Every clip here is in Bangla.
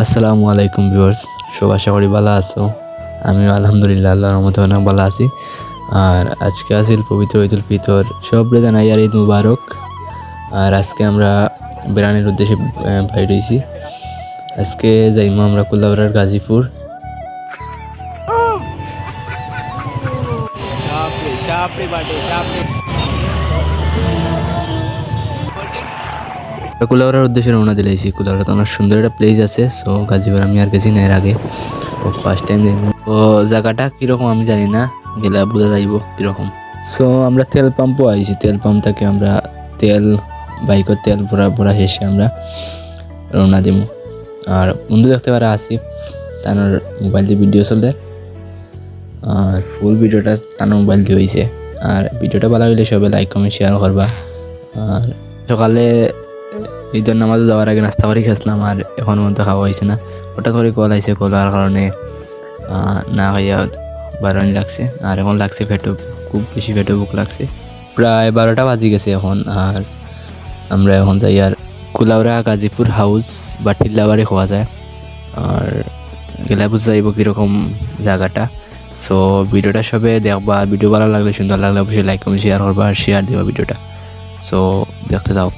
আসসালামু আলাইকুম ভিউয়ার্স সব আশা করি ভালো আছো। আমিও আলহামদুলিল্লাহ আল্লাহর রহমতে অনেক ভালো আছি। আর আজকে আসিল পবিত্র ঈদুল ফিতর সবরে জানাই আর ঈদ মুবারক। আর আজকে আমরা বেড়ানোর উদ্দেশ্যে আহ, বাইর হয়েছি আজকে যাইমো আমরা কুল্লাবরার গাজীপুর। চাপড়ে চাপড়ে বাটে চাপড়ে। কুলাবরার উদ্দেশ্যে রওনা দিলাইছি তো অনেক সুন্দর একটা প্লেস আছে সো গাজীপুর আমি আর গেছি না এর আগে। ও ফার্স্ট টাইম তো জায়গাটা কীরকম আমি জানি না, গেলে বোঝা যাইব কীরকম। সো আমরা তেল পাম্পও আইছি। তেল পাম্প থেকে আমরা তেল, বাইকের তেল ভরা ভরা শেষে আমরা রওনা দিব আর বন্ধু দেখতে পারা আসিফ তার মোবাইল দিয়ে ভিডিও চলে আর ফুল ভিডিওটা তার মোবাইল দিয়ে হয়েছে আর ভিডিওটা ভালো হইলে সবাই লাইক কমেন্ট শেয়ার করবা। আর সকালে ঈদের নামাজে যাওয়ার আগে নাস্তা করে খেয়েছিলাম আর এখন মধ্যে খাওয়া হয়েছে না। হঠাৎ করে কল আইছে, কল হওয়ার কারণে না খাইয়া বারোনি লাগছে। আর এখন লাগছে পেটও খুব বেশি পেটে বুক লাগছে। প্রায় বারোটা বাজি গেছে এখন আর আমরা এখন যাই আর কুলাউরা গাজীপুর হাউস বা টিল্লাবাড়ি খাওয়া যায়। আর গেলে বুঝতে যাইব কীরকম জায়গাটা। সো ভিডিওটা সবে দেখবা। ভিডিও ভালো লাগলে, সুন্দর লাগলে অবশ্যই লাইক কমেন্ট শেয়ার করবা আর শেয়ার দিবা ভিডিওটা। সো দেখতে দাও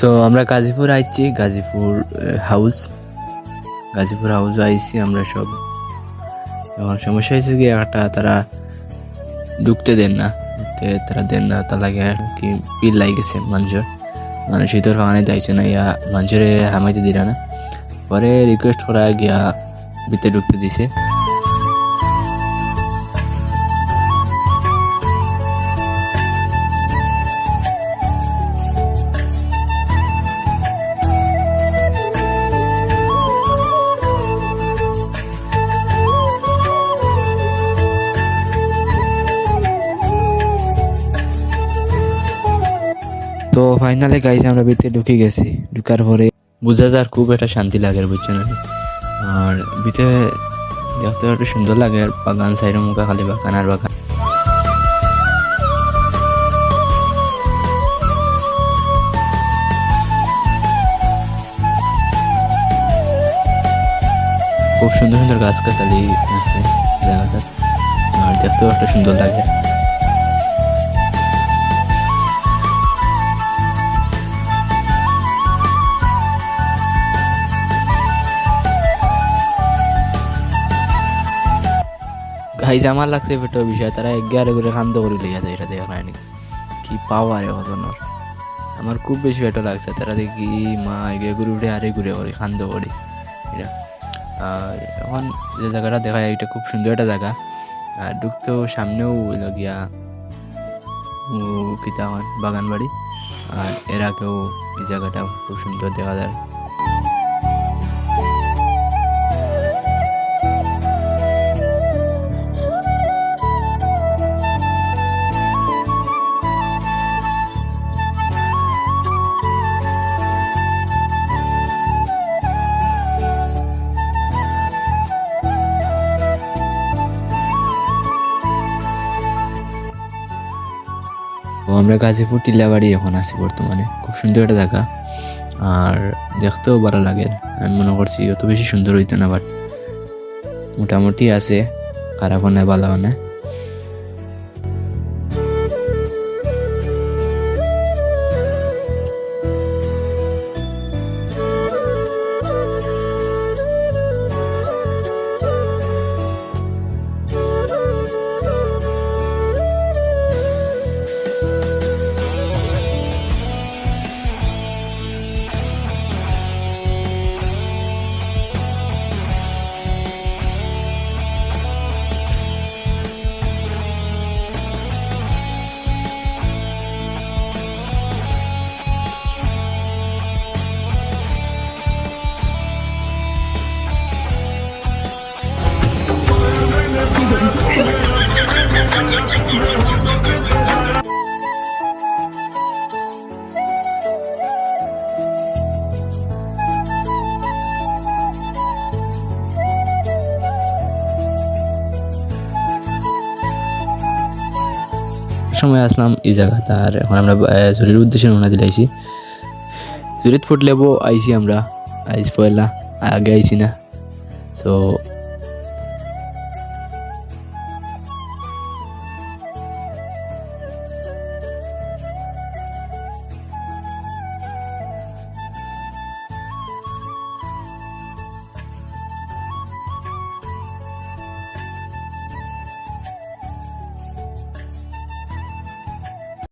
সো আমরা গাজীপুর আইছি, গাজীপুর হাউস গাজীপুর হাউস আইছি আমরা সব। এখন সমস্যা হয়েছে কি একটা তারা ঢুকতে দেন না। তারা দেন না তা লাগে কি পিল লাগে গেছে মানুষের মানে শীতর ভাঙানে যাইছে না, ইয়া মানুষের হামাইতে দিলা না। পরে রিকোয়েস্ট করা গিয়া ভিতরে ঢুকতে দিছে। তো ফাইনালে গাইছে আমরা ভিতরে ঢুকে গেছি। ঢুকার পরে বুঝা যার খুব একটা শান্তি লাগে বুঝছেন আর ভিতরে দেখতে একটু সুন্দর লাগে, আর বাগান সাইডের মুখা খালি বাগান আর বাগান। খুব সুন্দর সুন্দর গাছ গাছালি আছে জায়গাটা, আর দেখতেও একটা সুন্দর লাগে। গাইজ আমার লাগছে পেটো বিষয়, তারা এগারো করে খান্দ করে লইয়া যায় এটা দেখা নাকি? কি পাওয়ার এখনর আমার খুব বেশি পেটো লাগছে, তারা দেখি মা এগিয়ে ঘুরে উঠে আরে ঘুরে করে খান্দ করে। এটা আর এখন যে জায়গাটা দেখা যায় এটা খুব সুন্দর একটা জায়গা। আর ঢুকতেও সামনেও হইল গিয়া ও কিতা বাগান বাড়ি আর এর আগেও এই জায়গাটা খুব সুন্দর দেখা যায়। আমরা গাজীপুর টিল্লাবাড়ি এখন আছি বর্তমানে। খুব সুন্দর একটা জায়গা। আর দেখতেও ভালো লাগে। আমি মনে করছি অত বেশি সুন্দর হইতো না বাট মোটামুটি আছে, খারাপ না ভালো না সময় আসলাম এই জায়গাতে, আর এখন আমরা জুরির উদ্দেশ্যে রওনা আইসি জুরিত ফুট লেবো আইছি আমরা আইস পয়লা, আগে আইছি না। সো